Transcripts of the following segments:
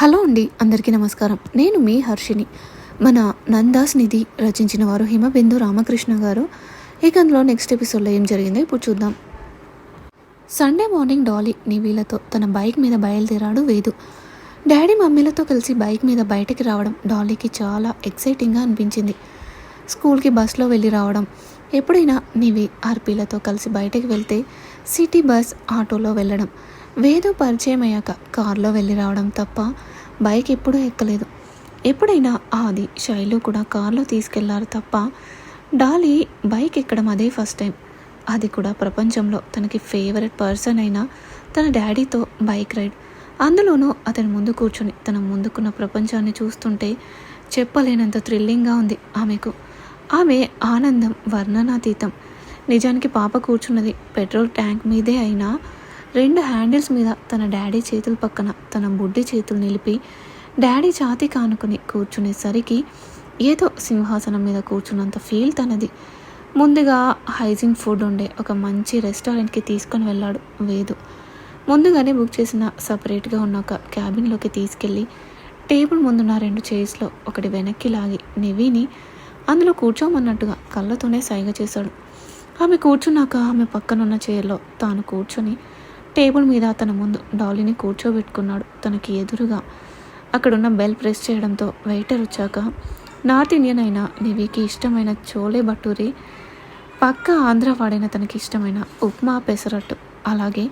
Hello అండి అందరికీ నమస్కారం. నేను మీ హర్షిని మన నందాస్ నిధి రచించిన వారు హిమబిందు రామకృష్ణ గారు. ఇక అందులో నెక్స్ట్ ఎపిసోడ్లో ఏం జరిగిందో ఇప్పుడు చూద్దాం. సండే మార్నింగ్ డాలీ నివీలతో తన బైక్ మీద బయలుదేరాడు వేదు. డాడీ మమ్మీలతో కలిసి బైక్ మీద బయటికి రావడం డాలీకి చాలా ఎక్సైటింగ్గా అనిపించింది. స్కూల్కి బస్సులో వెళ్ళి రావడం. ఎప్పుడైనా నివి ఆర్పీలతో కలిసి బయటకు వెళ్తే సిటీ బస్ ఆటోలో వెళ్ళడం. వేదో పరిచయం అయ్యాక కారులో వెళ్ళి రావడం తప్ప బైక్ ఎప్పుడూ ఎక్కలేదు. ఎప్పుడైనా ఆది శైలు కూడా కారులో తీసుకెళ్ళారు తప్ప డాలీ బైక్ ఎక్కడం అదే ఫస్ట్ టైం. అది కూడా ప్రపంచంలో తనకి ఫేవరెట్ పర్సన్ అయిన తన డాడీతో బైక్ రైడ్. అందులోనూ అతని ముందు కూర్చొని తన ముందుకున్న ప్రపంచాన్ని చూస్తుంటే చెప్పలేనంత థ్రిల్లింగ్గా ఉంది ఆమెకు. ఆమె ఆనందం వర్ణనాతీతం. నిజానికి పాప కూర్చున్నది పెట్రోల్ ట్యాంక్ మీదే అయినా రెండు హ్యాండిల్స్ మీద తన డాడీ చేతుల పక్కన తన బుడ్డి చేతులు నిలిపి డాడీ ఛాతి కానుకుని కూర్చునేసరికి ఏదో సింహాసనం మీద కూర్చున్నంత ఫీల్ తనది. ముందుగా హైజీన్ ఫుడ్ ఉండే ఒక మంచి రెస్టారెంట్కి తీసుకొని వెళ్ళాడు వేదు. ముందుగానే బుక్ చేసిన సపరేట్గా ఉన్న ఒక క్యాబిన్లోకి తీసుకెళ్ళి టేబుల్ ముందున్న రెండు చైర్స్లో ఒకటి వెనక్కి లాగి నివిని అందులో కూర్చోమన్నట్టుగా కళ్ళతోనే సైగ చేశాడు. ఆమె కూర్చున్నాక ఆమె పక్కనున్న చైర్లో తాను కూర్చొని టేబుల్ మీద తన ముందు డాలీని కూర్చోబెట్టుకున్నాడు తనకి ఎదురుగా. అక్కడున్న బెల్ ప్రెస్ చేయడంతో వెయిటర్ వచ్చాక నార్త్ ఇండియన్ అయిన నివికి ఇష్టమైన చోలే భటూరి పక్క ఆంధ్ర వాడైన తనకి ఇష్టమైన ఉప్మా పెసరట్టు అలాగే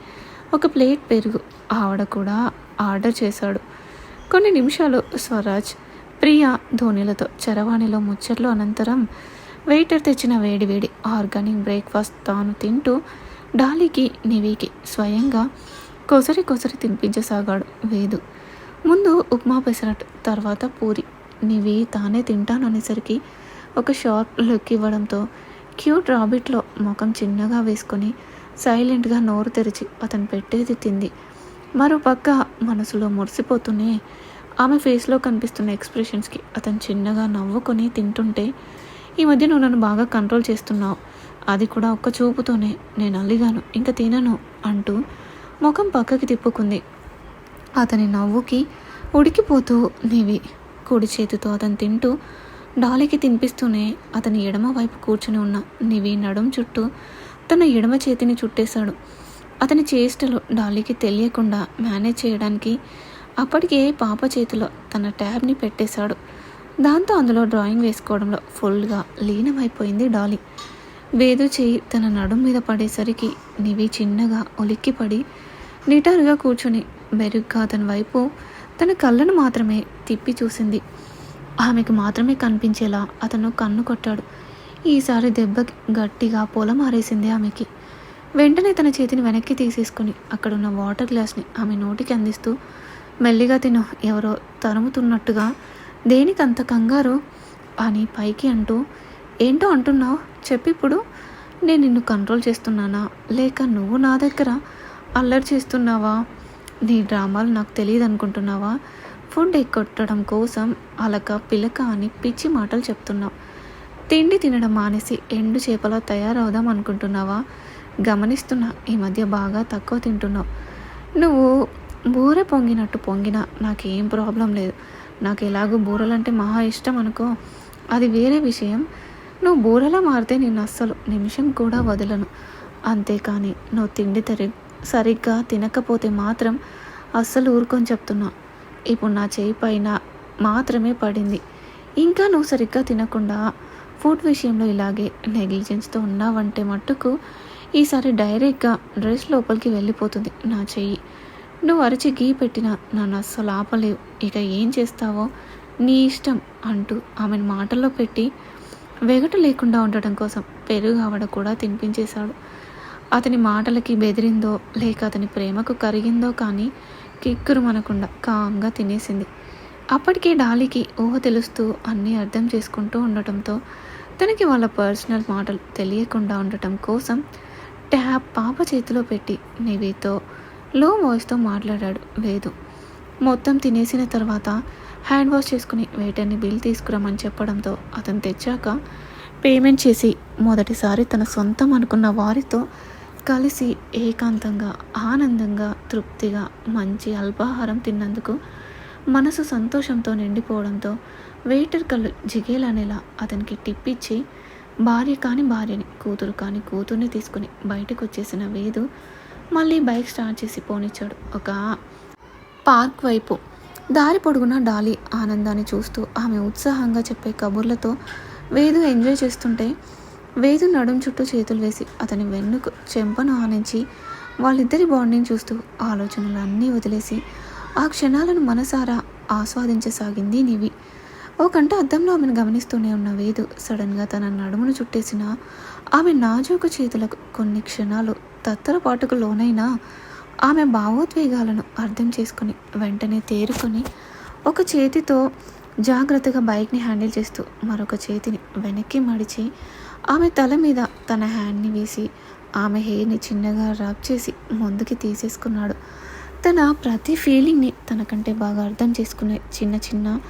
ఒక ప్లేట్ పెరుగు ఆవిడ కూడా ఆర్డర్ చేశాడు. కొన్ని నిమిషాలు స్వరాజ్ ప్రియా ధోనిలతో చరవాణిలో ముచ్చట్లు అనంతరం వెయిటర్ తెచ్చిన వేడి వేడి ఆర్గానిక్ బ్రేక్ఫాస్ట్ తాను తింటూ డాలీకి నివికి స్వయంగా కొసరి కొసరి తినిపించసాగాడు వేదు. ముందు ఉప్మా పెసరట్ తర్వాత పూరి. నివి తానే తింటాననేసరికి ఒక షార్ప్ లుక్ ఇవ్వడంతో క్యూట్ రాబిట్లో ముఖం చిన్నగా వేసుకొని సైలెంట్గా నోరు తెరిచి అతను పెట్టేది తింది. మరోపక్క మనసులో మురిసిపోతూనే ఆమె ఫేస్లో కనిపిస్తున్న ఎక్స్ప్రెషన్స్కి అతను చిన్నగా నవ్వుకొని తింటుంటే ఈ మధ్య నువ్వు నన్ను బాగా కంట్రోల్ చేస్తున్నావు. అది కూడా ఒక్క చూపుతోనే. నేను అల్లిగాను ఇంకా తినను అంటూ ముఖం పక్కకి తిప్పుకుంది. అతని నవ్వుకి ఉడికిపోతూ నీవి కుడి చేతితో అతను తింటూ డాలీకి తినిపిస్తూనే అతని ఎడమ వైపు కూర్చుని ఉన్న నివి నడుం చుట్టూ తన ఎడమ చేతిని చుట్టేశాడు. అతని చేష్టలు డాలీకి తెలియకుండా మేనేజ్ చేయడానికి అప్పటికే పాప చేతిలో తన ట్యాబ్ని పెట్టేశాడు. దాంతో అందులో డ్రాయింగ్ వేసుకోవడంలో ఫుల్గా లీనమైపోయింది డాలీ. వేదు చేయి తన నడుం మీద పడేసరికి నివి చిన్నగా ఉలిక్కిపడి నిటారుగా కూర్చుని మెరుగ్గా అతని వైపు తన కళ్ళను మాత్రమే తిప్పి చూసింది. ఆమెకు మాత్రమే కనిపించేలా అతను కన్ను కొట్టాడు. ఈసారి దెబ్బ గట్టిగా పొలమారేసింది ఆమెకి. వెంటనే తన చేతిని వెనక్కి తీసేసుకుని అక్కడున్న వాటర్ గ్లాస్ని ఆమె నోటికి అందిస్తూ మెల్లిగా తిను ఎవరో తరుముతున్నట్టుగా దేనికంత కంగారు? అని పైకి అంటూ ఏంటో అంటున్నావు? చెప్పిప్పుడు నేను నిన్ను కంట్రోల్ చేస్తున్నానా? లేక నువ్వు నా దగ్గర అల్లరి చేస్తున్నావా? నీ డ్రామాలు నాకు తెలియదు అనుకుంటున్నావా ఫుడ్ ఎక్కొట్టడం కోసం అలక పిలక అని పిచ్చి మాటలు చెప్తున్నావు. తిండి తినడం మానేసి ఎండు చేపలా తయారవుదాం అనుకుంటున్నావా? గమనిస్తున్నా ఈ మధ్య బాగా తక్కువ తింటున్నావు. నువ్వు బూరె పొంగినట్టు పొంగినా నాకేం ప్రాబ్లం లేదు. నాకు ఎలాగో బూరెలంటే మహా ఇష్టం అనుకో. అది వేరే విషయం. నువ్వు బూరలా మారితే నేను అస్సలు నిమిషం కూడా వదలను. అంతేకాని నువ్వు తిండి తరి సరిగ్గా తినకపోతే మాత్రం అస్సలు ఊరుకొని చెప్తున్నా. ఇప్పుడు నా చేయి పైన మాత్రమే పడింది. ఇంకా నువ్వు సరిగ్గా తినకుండా ఫుడ్ విషయంలో ఇలాగే నెగ్లిజెన్స్తో ఉన్నావంటే మట్టుకు ఈసారి డైరెక్ట్గా డ్రెస్ లోపలికి వెళ్ళిపోతుంది నా చెయ్యి నువ్వు అరిచి గీ పెట్టినా నన్ను అస్సలు ఆపలేవు. ఇక ఏం చేస్తావో నీ ఇష్టం అంటూ ఆమెను మాటల్లో పెట్టి వెగటు లేకుండా ఉండటం కోసం పెరుగు ఆవిడ కూడా తినిపించేశాడు. అతని మాటలకి బెదిరిందో లేక అతని ప్రేమకు కరిగిందో కానీ కిక్కురు మనకుండా కామ్గా తినేసింది. అప్పటికే డాలీకి ఊహ తెలుస్తూ అన్నీ అర్థం చేసుకుంటూ ఉండటంతో తనకి వాళ్ళ పర్సనల్ మాటలు తెలియకుండా ఉండటం కోసం ట్యాబ్ పాప చేతిలో పెట్టి నివితో లో వాయిస్తో మాట్లాడాడు వేదు. మొత్తం తినేసిన తర్వాత హ్యాండ్ వాష్ చేసుకుని వెయిటర్ని బిల్ తీసుకురమ్మని చెప్పడంతో అతను తెచ్చాక పేమెంట్ చేసి మొదటిసారి తన సొంతం అనుకున్న వారితో కలిసి ఏకాంతంగా ఆనందంగా తృప్తిగా మంచి అల్పాహారం తిన్నందుకు మనసు సంతోషంతో నిండిపోవడంతో వెయిటర్ కళ్ళు జిగేలనేలా అతనికి టిప్ ఇచ్చి భార్య కాని భార్యని కూతురు కాని కూతుర్ని తీసుకుని బయటకు వచ్చేసిన వేదు మళ్ళీ బైక్ స్టార్ట్ చేసి పోనిచ్చాడు. ఒక పార్క్ వైపు దారి పొడుగున డాలీ ఆనందాన్ని చూస్తూ ఆమె ఉత్సాహంగా చెప్పే కబుర్లతో వేదు ఎంజాయ్ చేస్తుంటే వేదు నడుం చుట్టూ చేతులు వేసి అతని వెన్నుకు చెంపను ఆనించి వాళ్ళిద్దరి బాండింగ్ చూస్తూ ఆలోచనలు అన్నీ వదిలేసి ఆ క్షణాలను మనసారా ఆస్వాదించసాగింది నివి. ఓ కంట అద్దంలో ఆమెను గమనిస్తూనే ఉన్న వేదు సడన్గా తన నడుమును చుట్టేసిన ఆమె నాజూకు చేతులకు కొన్ని క్షణాలు తత్తరపాటుకు లోనైనా ఆమె భావోద్వేగాలను అర్థం చేసుకుని వెంటనే తేరుకొని ఒక చేతితో జాగ్రత్తగా బైక్ని హ్యాండిల్ చేస్తూ మరొక చేతిని వెనక్కి మడిచి ఆమె తల మీద తన హ్యాండ్ని వేసి ఆమె హెయిర్ని చిన్నగా రబ్ చేసి ముందుకి తీసేసుకున్నాడు. తన ప్రతి ఫీలింగ్ని తనకంటే బాగా అర్థం చేసుకునే చిన్న చిన్న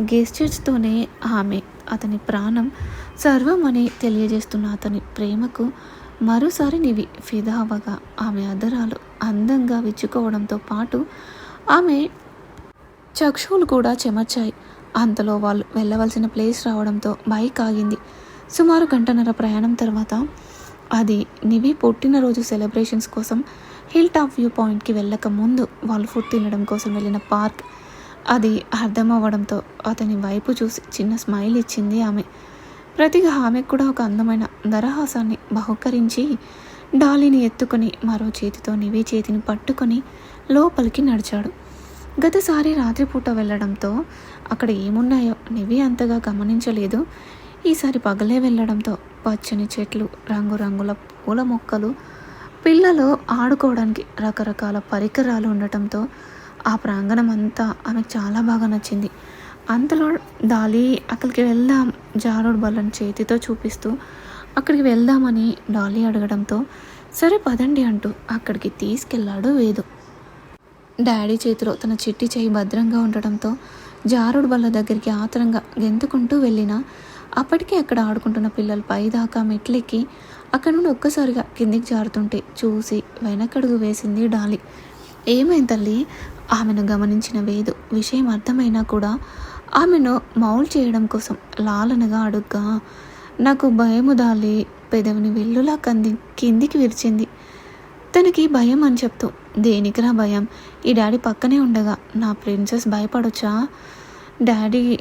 గెస్చర్స్తోనే ఆమె అతని ప్రాణం సర్వం అని తెలియజేస్తున్న అతని ప్రేమకు మరోసారి నివి ఫిదావగా ఆమె అదరాలు అందంగా విచ్చుకోవడంతో పాటు ఆమె చక్షువులు కూడా చెమర్చాయి. అంతలో వాళ్ళు వెళ్ళవలసిన ప్లేస్ రావడంతో బైక్ ఆగింది. సుమారు గంటన్నర ప్రయాణం తర్వాత అది నివి పుట్టినరోజు సెలబ్రేషన్స్ కోసం హిల్ టాప్ వ్యూ పాయింట్కి వెళ్ళక ముందు వాళ్ళు ఫుడ్ తినడం కోసం వెళ్ళిన పార్క్. అది అర్థమవ్వడంతో అతని వైపు చూసి చిన్న స్మైల్ ఇచ్చింది ఆమె. ప్రతిగా ఆమెకు కూడా ఒక అందమైన దరహాసాన్ని బహుకరించి డాలీని ఎత్తుకొని మరో చేతితో నివే చేతిని పట్టుకొని లోపలికి నడిచాడు. గతసారి రాత్రిపూట వెళ్ళడంతో అక్కడ ఏమున్నాయో నివి అంతగా గమనించలేదు. ఈసారి పగలే వెళ్ళడంతో పచ్చని చెట్లు రంగురంగుల పూల మొక్కలు పిల్లలు ఆడుకోవడానికి రకరకాల పరికరాలు ఉండటంతో ఆ ప్రాంగణం అంతా ఆమెకు చాలా బాగా నచ్చింది. అంతలో డాలీ అక్కడికి వెళ్దాం జారుడు బల్లని చేతితో చూపిస్తూ అక్కడికి వెళ్దామని డాలీ అడగడంతో సరే పదండి అంటూ అక్కడికి తీసుకెళ్ళాడు వేదు. డాడీ చేతిలో తన చిట్టి చేయి భద్రంగా ఉండటంతో జారుడు బల్ల దగ్గరికి ఆతరంగా గెంతుకుంటూ వెళ్ళినా అప్పటికే అక్కడ ఆడుకుంటున్న పిల్లలు పైదాకా మెట్లెక్కి అక్కడ నుండి ఒక్కసారిగా కిందికి జారుతుంటే చూసి వెనకడుగు వేసింది డాలి. ఏమైంది తల్లి? ఆమెను గమనించిన వేదు విషయం అర్థమైనా కూడా ఆమెను మౌల్ చేయడం కోసం లాలనగా అడుగ్గా నాకు భయము దాలి పెదవిని వెల్లులా కంది కిందికి విరిచింది. తనకి భయం అని చెప్తూ దేనికిరా భయం? ఈ డాడీ పక్కనే ఉండగా నా ప్రిన్సెస్ భయపడొచ్చా? డాడీ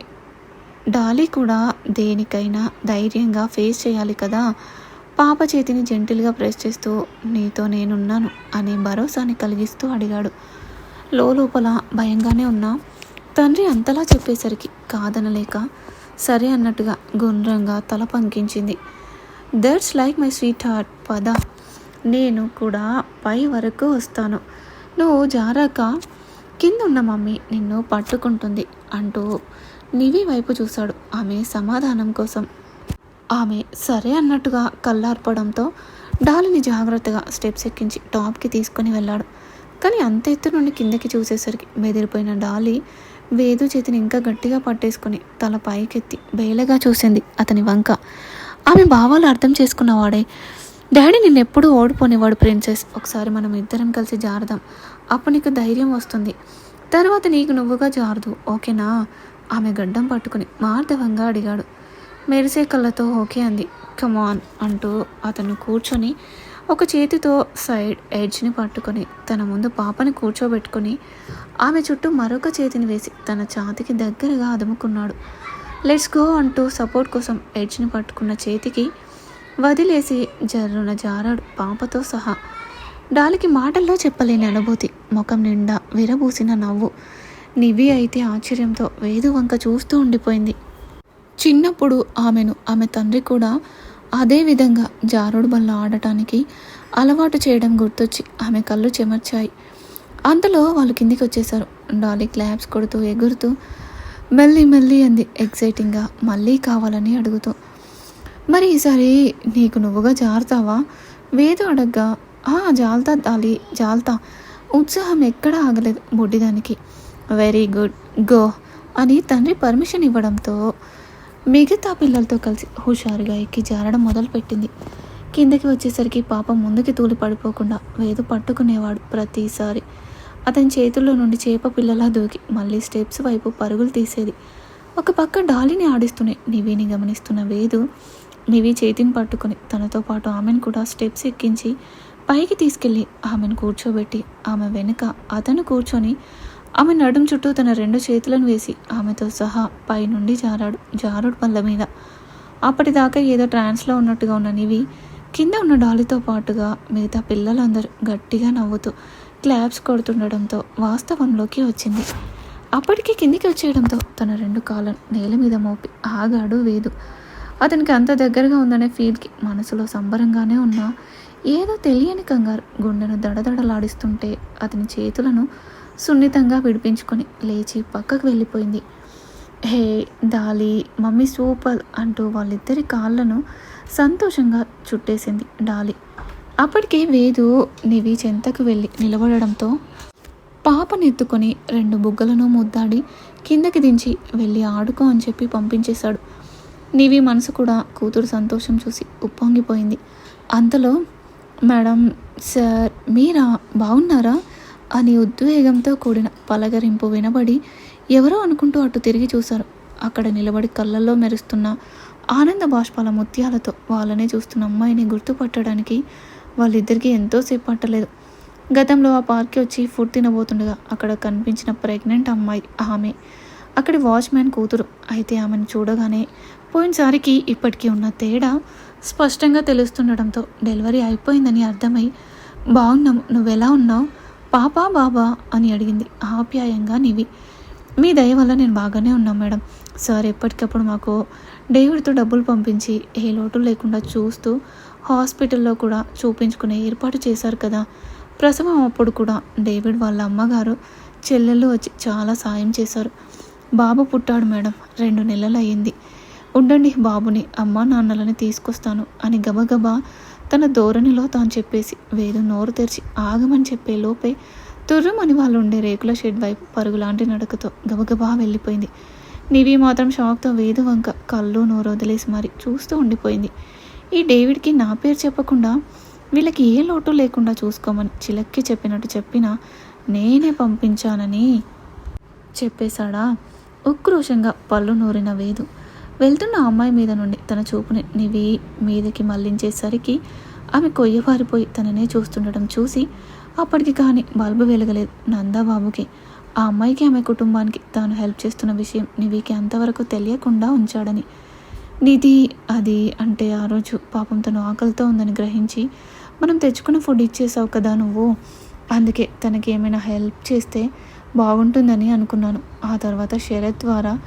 డాలీ కూడా దేనికైనా ధైర్యంగా ఫేస్ చేయాలి కదా? పాప చేతిని జెంటిల్గా ప్రెస్ చేస్తూ నీతో నేనున్నాను అనే భరోసాని కలిగిస్తూ అడిగాడు. లోపల భయంగానే ఉన్నా తండ్రి అంతలా చెప్పేసరికి కాదనలేక సరే అన్నట్టుగా గుండ్రంగా తల పంకించింది. That's like my sweet heart పద. నేను కూడా పై వరకు వస్తాను. నువ్వు జారాక కింద ఉన్న మమ్మీ నిన్ను పట్టుకుంటుంది అంటూ నివి వైపు చూశాడు ఆమె సమాధానం కోసం. ఆమె సరే అన్నట్టుగా కళ్ళార్పడంతో డాలిని జాగ్రత్తగా స్టెప్స్ ఎక్కించి టాప్కి తీసుకొని వెళ్ళాడు. కానీ అంత ఎత్తు నుండి కిందకి చూసేసరికి బెదిరిపోయిన డాలి వేదు చేతిని ఇంకా గట్టిగా పట్టేసుకుని తల పైకెత్తి బేలగా చూసింది అతని వంక. ఆమె భావాలు అర్థం చేసుకున్నవాడే. Daddy నిన్నెప్పుడు ఓడిపోనివాడు princess. ఒకసారి మనం ఇద్దరం కలిసి జారదాం. అప్పుడు నీకు ధైర్యం వస్తుంది. తర్వాత నీకు నువ్వుగా జారదు. ఓకేనా? ఆమె గడ్డం పట్టుకుని మార్ధవంగా అడిగాడు. మెరిసే కళ్ళతో ఓకే అంది. కమాన్ అంటూ అతను కూర్చొని ఒక చేతితో సైడ్ ఎడ్జ్ని పట్టుకొని తన ముందు పాపని కూర్చోబెట్టుకొని ఆమె చుట్టూ మరొక చేతిని వేసి తన ఛాతికి దగ్గరగా అదుముకున్నాడు. లెట్స్ గో అంటూ సపోర్ట్ కోసం ఎడ్జ్ని పట్టుకున్న చేతికి వదిలేసి జర్రున జారాడు పాపతో సహా. డాలికి మాటల్లో చెప్పలేని అనుభూతి ముఖం నిండా విరబూసిన నవ్వు. నివి అయితే ఆశ్చర్యంతో వేదు వంక చూస్తూ ఉండిపోయింది. చిన్నప్పుడు ఆమెను ఆమె తండ్రి కూడా అదే విధంగా జారుడు బల్ల ఆడటానికి అలవాటు చేయడం గుర్తొచ్చి ఆమె కళ్ళు చెమర్చాయి. అంతలో వాళ్ళు కిందికి వచ్చేసారు డాలీ క్లాప్స్ కొడుతూ ఎగురుతూ మెల్లి మెల్లి అంది ఎక్సైటింగ్గా. మళ్ళీ కావాలని అడుగుతూ మరి ఈసారి నీకు నువ్వుగా జారుతావా? వేదు అడగ్గా. "ఆ, జాల్తా దాలి జాల్తా. ఉత్సాహం ఎక్కడా ఆగలేదు బొడ్డిదానికి. వెరీ గుడ్ గో అని తండ్రి పర్మిషన్ ఇవ్వడంతో మిగతా పిల్లలతో కలిసి హుషారుగా ఎక్కి జారడం మొదలుపెట్టింది. కిందకి వచ్చేసరికి పాప ముందుకి తూలి పడిపోకుండా వేదు పట్టుకునేవాడు ప్రతిసారి. అతని చేతుల్లో నుండి చేప పిల్లలా దూకి మళ్ళీ స్టెప్స్ వైపు పరుగులు తీసేది. ఒక పక్క డాలిని ఆడిస్తూనే నివిని గమనిస్తున్న వేదు నివి చేతిని పట్టుకుని తనతో పాటు ఆమెను కూడా స్టెప్స్ ఎక్కించి పైకి తీసుకెళ్ళి ఆమెను కూర్చోబెట్టి ఆమె వెనుక అతను కూర్చొని ఆమె నడుం చుట్టూ తన రెండు చేతులను వేసి ఆమెతో సహా పైనుండి జారాడు జారుడు పళ్ళ మీద. అప్పటిదాకా ఏదో ట్రాన్స్లో ఉన్నట్టుగా ఉన్న నివి కింద ఉన్న డాలితో పాటుగా మిగతా పిల్లలందరూ గట్టిగా నవ్వుతూ క్లాప్స్ కొడుతుండడంతో వాస్తవంలోకి వచ్చింది. అప్పటికి కిందికి వచ్చేయడంతో తన రెండు కాళ్ళను నేల మీద మోపి ఆగాడు వేదు. అతనికి అంత దగ్గరగా ఉందనే ఫీల్కి మనసులో సంబరంగానే ఉన్నా ఏదో తెలియని కంగారు గుండెను దడదడలాడిస్తుంటే అతని చేతులను సున్నితంగా విడిపించుకొని లేచి పక్కకు వెళ్ళిపోయింది. హే దాలి మమ్మీ సూపర్ అంటూ వాళ్ళిద్దరి కాళ్ళను సంతోషంగా చుట్టేసింది డాలి. అప్పటికే వేదు నివి చెంతకు వెళ్ళి నిలబడడంతో పాపనెత్తుకొని రెండు బుగ్గలను ముద్దాడి కిందకి దించి వెళ్ళి ఆడుకో అని చెప్పి పంపించేశాడు. నివి మనసు కూడా కూతురు సంతోషం చూసి ఉప్పొంగిపోయింది. అంతలో మేడం సార్ మీరా? బాగున్నారా? అని ఉద్వేగంతో కూడిన పలకరింపు వినబడి ఎవరో అనుకుంటూ అటు తిరిగి చూశారు. అక్కడ నిలబడి కళ్ళల్లో మెరుస్తున్న ఆనంద బాష్పాల ముత్యాలతో వాళ్ళనే చూస్తున్న అమ్మాయిని గుర్తుపట్టడానికి వాళ్ళిద్దరికీ ఎంతోసేపు పట్టలేదు. గతంలో ఆ పార్క్కి వచ్చి ఫుడ్ తినబోతుండగా అక్కడ కనిపించిన ప్రెగ్నెంట్ అమ్మాయి ఆమె. అక్కడి వాచ్మ్యాన్ కూతురు. అయితే ఆమెను చూడగానే పోయినసారికి ఇప్పటికీ ఉన్న తేడా స్పష్టంగా తెలుస్తుండడంతో డెలివరీ అయిపోయిందని అర్థమై బాగున్నాం. నువ్వెలా ఉన్నావు? పాపా బాబా అని అడిగింది. ఆప్యాయంగా నివి. మీ దయ వల్ల నేను బాగానే ఉన్నాను మేడం. సార్ ఎప్పటికప్పుడు మాకు డేవిడ్తో డబ్బులు పంపించి ఏ లోటు లేకుండా చూస్తూ హాస్పిటల్లో కూడా చూపించుకునే ఏర్పాటు చేశారు కదా. ప్రసవం అప్పుడు కూడా డేవిడ్ వాళ్ళ అమ్మగారు చెల్లెళ్ళు వచ్చి చాలా సాయం చేశారు. బాబు పుట్టాడు మేడం. రెండు నెలలు అయ్యింది ఉండండి బాబుని అమ్మా నాన్నలని తీసుకొస్తాను అని గబగబా తన ధోరణిలో తాను చెప్పేసి వేదు నోరు తెరిచి ఆగమని చెప్పే లోపే తుర్రమని వాళ్ళు ఉండే రేకుల షెడ్ వైపు పరుగులాంటి నడకతో గబగబా వెళ్ళిపోయింది. నివి మాత్రం షాక్తో వేదు వంక కళ్ళు నోరు వదిలేసి మరి చూస్తూ ఉండిపోయింది. ఈ డేవిడ్కి నా పేరు చెప్పకుండా వీళ్ళకి ఏ లోటు లేకుండా చూసుకోమని చిలక్కి చెప్పినట్టు చెప్పినా నేనే పంపించానని చెప్పేశాడా? ఉక్రోషంగా పళ్ళు నూరిన వేదు వెళ్తున్న అమ్మాయి మీద నుండి తన చూపుని నివి మీదకి మళ్ళించేసరికి ఆమె కొయ్యబారిపోయి తననే చూస్తుండటం చూసి అప్పటికి కానీ బల్బు వెలగలేదు నందాబాబుకి. ఆ అమ్మాయికి ఆమె కుటుంబానికి తాను హెల్ప్ చేస్తున్న విషయం నివికి అంతవరకు తెలియకుండా ఉంచాడని. నిధి అది అంటే ఆ రోజు పాపం తను ఆకలితో ఉందని గ్రహించి మనం తెచ్చుకున్న ఫుడ్ ఇచ్చేసావు కదా నువ్వు. అందుకే తనకి ఏమైనా హెల్ప్ చేస్తే బాగుంటుందని అనుకున్నాను. ఆ తర్వాత శరత్ ద్వారా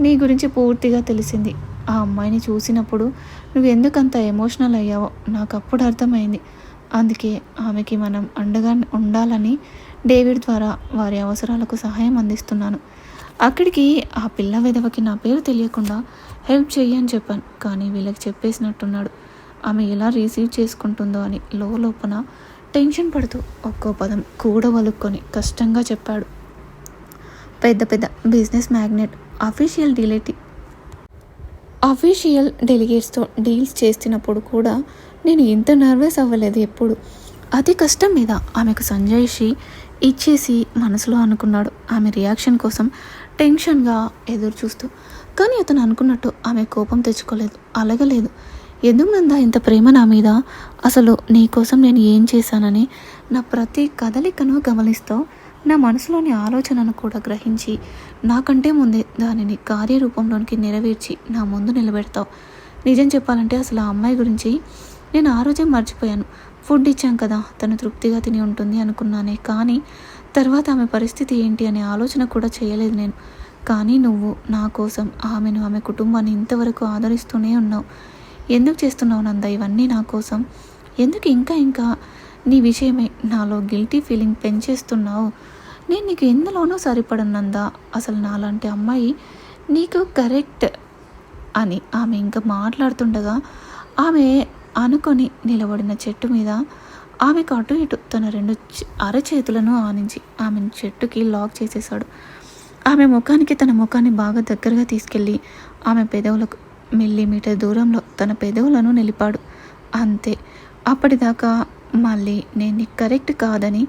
నీ గురించి పూర్తిగా తెలిసింది. ఆ అమ్మాయిని చూసినప్పుడు నువ్వు ఎందుకంత ఎమోషనల్ అయ్యావో నాకు అప్పుడు అర్థమైంది. అందుకే ఆమెకి మనం అండగా ఉండాలని డేవిడ్ ద్వారా వారి అవసరాలకు సహాయం అందిస్తున్నాను. అక్కడికి ఆ పిల్ల విధవకి నా పేరు తెలియకుండా హెల్ప్ చెయ్యని చెప్పాను. కానీ వీళ్ళకి చెప్పేసినట్టున్నాడు. ఆమె ఎలా రిసీవ్ చేసుకుంటుందో అని లోపల టెన్షన్ పడుతూ ఒక్కో పదం కూడవలుక్కొని కష్టంగా చెప్పాడు. పెద్ద పెద్ద బిజినెస్ మ్యాగ్నెట్ అఫీషియల్ డిలేటి అఫీషియల్ డెలిగేట్స్తో డీల్స్ చేస్తున్నప్పుడు కూడా నేను ఇంత నర్వస్ అవ్వలేదు ఎప్పుడు. అతి కష్టం మీద ఆమెకు సంజయ్షి ఇచ్చేసి మనసులో అనుకున్నాడు. ఆమె రియాక్షన్ కోసం టెన్షన్గా ఎదురు చూస్తూ. కానీ అతను అనుకున్నట్టు ఆమె కోపం తెచ్చుకోలేదు. అలగలేదు. ఎందుకు నందా ఇంత ప్రేమ నా మీద? అసలు నీ కోసం నేను ఏం చేశానని నా ప్రతి కదలికను గమనిస్తూ నా మనసులోని ఆలోచనను కూడా గ్రహించి నాకంటే ముందే దానిని కార్యరూపంలోనికి నెరవేర్చి నా ముందు నిలబెడతావు. నిజం చెప్పాలంటే అసలు ఆ అమ్మాయి గురించి నేను ఆ రోజే మర్చిపోయాను. ఫుడ్ ఇచ్చాం కదా తను తృప్తిగా తిని ఉంటుంది అనుకున్నానే. కానీ తర్వాత ఆమె పరిస్థితి ఏంటి అనే ఆలోచన కూడా చేయలేదు నేను. కానీ నువ్వు నా కోసం ఆమెను ఆమె కుటుంబాన్ని ఇంతవరకు ఆదరిస్తూనే ఉన్నావు. ఎందుకు చేస్తున్నావు నంద ఇవన్నీ నా కోసం? ఎందుకు ఇంకా ఇంకా నీ విషయమే నాలో గిల్టీ ఫీలింగ్ పెంచేస్తున్నావు? నేను నీకు ఎందులోనూ సరిపడనందా అసలు నాలాంటి అమ్మాయి నీకు కరెక్ట్ అని ఆమె ఇంకా మాట్లాడుతుండగా ఆమె అనుకొని నిలబడిన చెట్టు మీద ఆమెకు అటు ఇటు తన రెండు అరచేతులను ఆనించి ఆమెను చెట్టుకి లాక్ చేసేశాడు. ఆమె ముఖానికి తన ముఖాన్ని బాగా దగ్గరగా తీసుకెళ్ళి ఆమె పెదవులకు మిల్లీమీటర్ దూరంలో తన పెదవులను నిలిపాడు. అంతే అప్పటిదాకా మళ్ళీ నేను నీకు కరెక్ట్ కాదని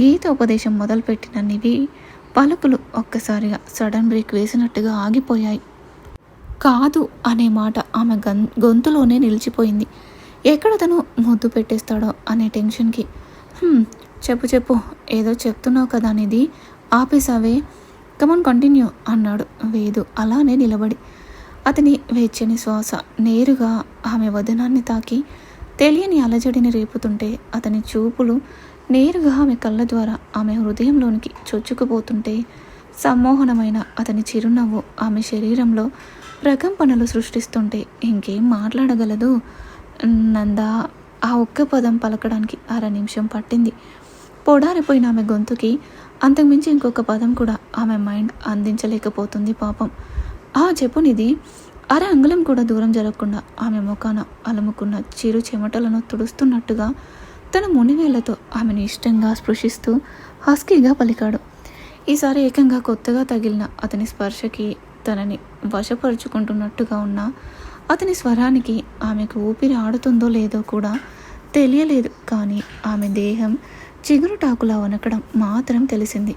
గీత ఉపదేశం మొదలుపెట్టిన నివి పలుకులు ఒక్కసారిగా సడన్ బ్రేక్ వేసినట్టుగా ఆగిపోయాయి. కాదు అనే మాట ఆమె గన్ గొంతులోనే నిలిచిపోయింది. ఎక్కడ తను ముద్దు పెట్టేస్తాడో అనే టెన్షన్కి. చెప్పు చెప్పు ఏదో చెప్తున్నావు కదా అనేది ఆపేసావే కమన్ కంటిన్యూ అన్నాడు వేదు అలానే నిలబడి. అతని వెచ్చని శ్వాస నేరుగా ఆమె వదనాన్ని తాకి తెలియని అలజడిని రేపుతుంటే అతని చూపులు నేరుగా ఆమె కళ్ళ ద్వారా ఆమె హృదయంలోనికి చొచ్చుకుపోతుంటే సమ్మోహనమైన అతని చిరునవ్వు ఆమె శరీరంలో ప్రకంపనలు సృష్టిస్తుంటే ఇంకేం మాట్లాడగలదు? నందా ఆ ఒక్క పదం పలకడానికి అర నిమిషం పట్టింది. పొడారిపోయిన ఆమె గొంతుకి అంతకుమించి ఇంకొక పదం కూడా ఆమె మైండ్ అందించలేకపోతుంది పాపం. ఆ చెప్పునిది అర అంగుళం కూడా దూరం జరగకుండా ఆమె ముఖాన అలుముకున్న చిరు చెమటలను తుడుస్తున్నట్టుగా తన మునివేళ్ళతో ఆమెను ఇష్టంగా స్పృశిస్తూ హస్కీగా పలికాడు. ఈసారి ఏకంగా కొత్తగా తగిలిన అతని స్పర్శకి తనని వశపరుచుకుంటున్నట్టుగా ఉన్న అతని స్వరానికి ఆమెకు ఊపిరి ఆడుతుందో లేదో కూడా తెలియలేదు కానీ ఆమె దేహం చిగురుటాకులా వనకడం మాత్రం తెలిసింది.